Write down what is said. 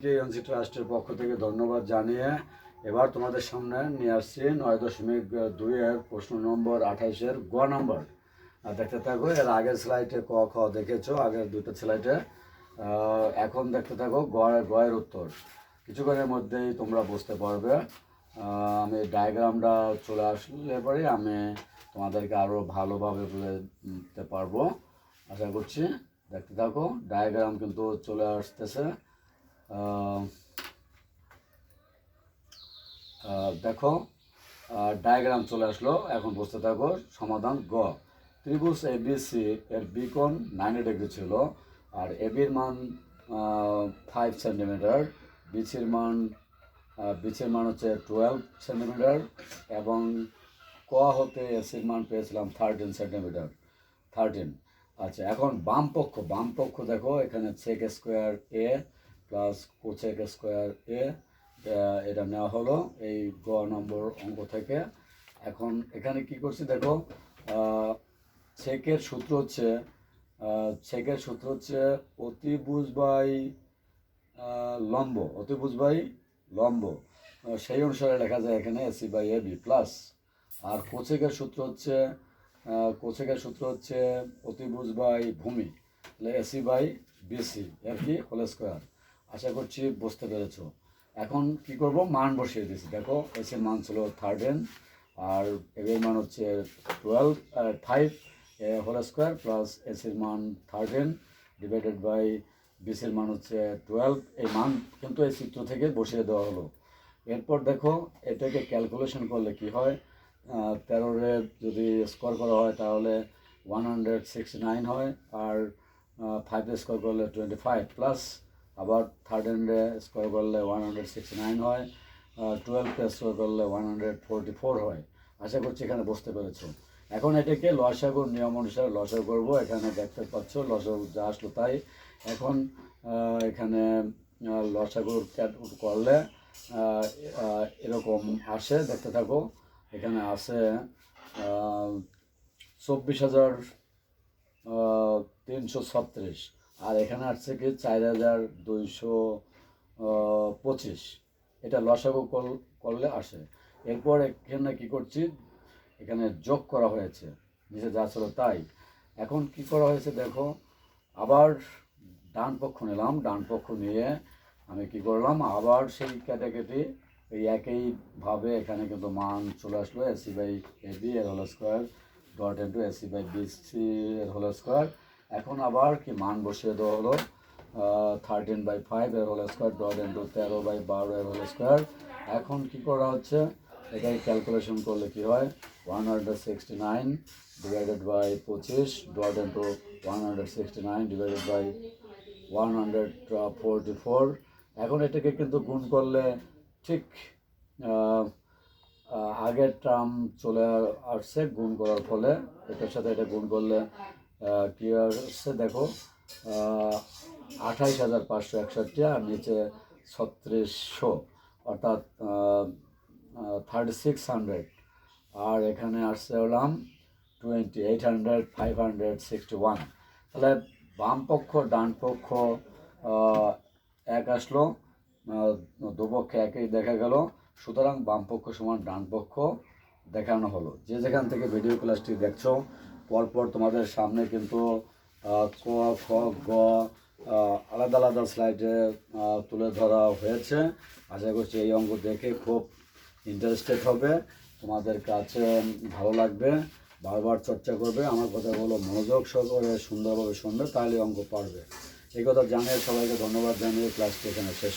NC ট্রাস্টের পক্ষ থেকে ধন্যবাদ জানিয়ে এবার তোমাদের সামনে নিয়ে আসছি নয় দশমিক দুইয়ের প্রশ্ন নম্বর আঠাইশের গ নম্বর। আর দেখতে থাকো, এর আগের স্লাইডে ক, খ দেখেছ, আগের দুটো স্লাইডে এখন দেখতে থাকো গয়ের গয়ের উত্তর। কিছুক্ষণের মধ্যেই তোমরা বুঝতে পারবে। আমি ডায়াগ্রামটা চলে আসলে পরে আমি তোমাদেরকে আরও ভালোভাবে বলে দিতে পারব। আশা করছি, দেখতে থাকো ডায়াগ্রাম কিন্তু চলে আসতেছে। দেখো ডায়াগ্রাম চলে আসলো। এখন বুঝতে থাকো, সমাধান গ। ত্রিভুজ এ বি সি এর বিকোণ নাইনটি ডিগ্রি ছিল। আর এ বির মান ফাইভ সেন্টিমিটার বিচির মান বিচির মান হচ্ছে টুয়েলভ সেন্টিমিটার এবং ক হতে এসির মান পেয়েছিলাম থার্টিন সেন্টিমিটার থার্টিন আচ্ছা এখন বাম পক্ষ বাম পক্ষ দেখো, এখানে sec square A plus cosec square A এটা নেওয়া হলো এই গ নম্বর অঙ্ক থেকে। এখন এখানে কি করছি দেখো ছেকের সূত্র হচ্ছে ছেকের সূত্র হচ্ছে অতিভুজ বাই লম্ব, অতিভুজ বাই লম্ব। সেই অনুসারে লেখা যায় এখানে AC by A B plus. আর কোচেকের সূত্র হচ্ছে কোচেকের সূত্র হচ্ছে অতিভুজ বাই ভূমি, তাহলে এসি বাই বিসি, আর কি, হোল স্কোয়ার। আশা করছি বুঝতে পেরেছ। এখন কি করব? মান বসিয়ে দিয়েছি। দেখো এসির মান ছিল থার্টিন আর এর মান হচ্ছে twelve five whole square plus এসির মান থার্টিন ডিভাইডেড বাই বিসির মান হচ্ছে টুয়েলভ এই মান কিন্তু এই চিত্র থেকে বসিয়ে দেওয়া হলো। এরপর দেখো, এটাকে ক্যালকুলেশন করলে কি হয়? তেরোরে যদি স্কোর করা হয়, তাহলে ওয়ান হান্ড্রেড সিক্সটি নাইন হয়, আর ফাইভ স্কোর করলে টোয়েন্টি ফাইভ প্লাস আবার থার্ড হ্যান্ডে স্কোর করলে ওয়ান হান্ড্রেড সিক্সটি নাইন হয় টুয়েলভে স্কোর করলে ওয়ান হান্ড্রেড ফোরটি ফোর হয়। আশা করছি এখানে বুঝতে পেরেছ। এখন এটাকে লসাগুর নিয়ম অনুসারে লসাগু করব। এখানে দেখতে পাচ্ছ লসাগু যা আসলো তাই। এখন এখানে লসাগুর ক্যাট করলে এরকম আসে দেখতে থাকো। এখানে আহ, চব্বিশ হাজার তিনশো ছত্রিশ। আর এখানে আসছে কি চার হাজার দুইশো পঁচিশ। এটা লসাগু কর- করলে আসে। এরপর এখানে কি করছি, এখানে যোগ করা হয়েছে। নিচে যা ছিল তাই। এখন কি করা হয়েছে দেখো, আবার ডান পক্ষ নিলাম, ডান পক্ষ নিয়ে আমি কি করলাম, আবার সেই ক্যাটাগরি এই একইভাবে এখানে কিন্তু মান চলে আসলো এসি বাই এ বি এর whole square dot into AC by B C এর হোল স্কোয়ার এখন আবার কি মান বসিয়ে দেওয়া হলো? থার্টিন বাই ফাইভ এর হোল স্কোয়ার ডট ইন্টু তেরো বাই বারো এর হোল স্কোয়ার এখন কি করা হচ্ছে? এটাই ক্যালকুলেশন করলে কি হয়? One hundred sixty nine divided by পঁচিশ dot into one hundred sixty nine divided by one hundred forty four এখন এটাকে কিন্তু গুণ করলে ঠিক আগের টার্ম চলে আসছে, গুণ করার ফলে এটার সাথে এটা গুণ করলে কি আসছে দেখো আঠাইশ হাজার পাঁচশো একষট্টি আর নিচে ছত্রিশশো, অর্থাৎ থার্টি সিক্স হান্ড্রেড আর এখানে আসছে হলাম twenty eight hundred five hundred sixty one তাহলে বাম পক্ষ ডান পক্ষ এক আসলো দুপক্ষে একই দেখা গেল। সুতরাং বাম পক্ষ সমান ডান পক্ষ দেখানো হলো। যে যেখান থেকে ভিডিও ক্লাসটি দেখছ পরপর তোমাদের সামনে কিন্তু ক, খ, গ আলাদা আলাদা স্লাইডে তুলে ধরা হয়েছে। আশা করছি এই অঙ্ক দেখে খুব ইন্টারেস্টেড হবে। তোমাদের কাছে ভালো লাগবে, বারবার চর্চা করবে, আমার কথাগুলো মনোযোগ সহকারে সুন্দরভাবে শুনবে তাহলে অঙ্ক পারবে। এই কথা জানিয়ে সবাইকে ধন্যবাদ জানিয়ে ক্লাসটি এখানে শেষ।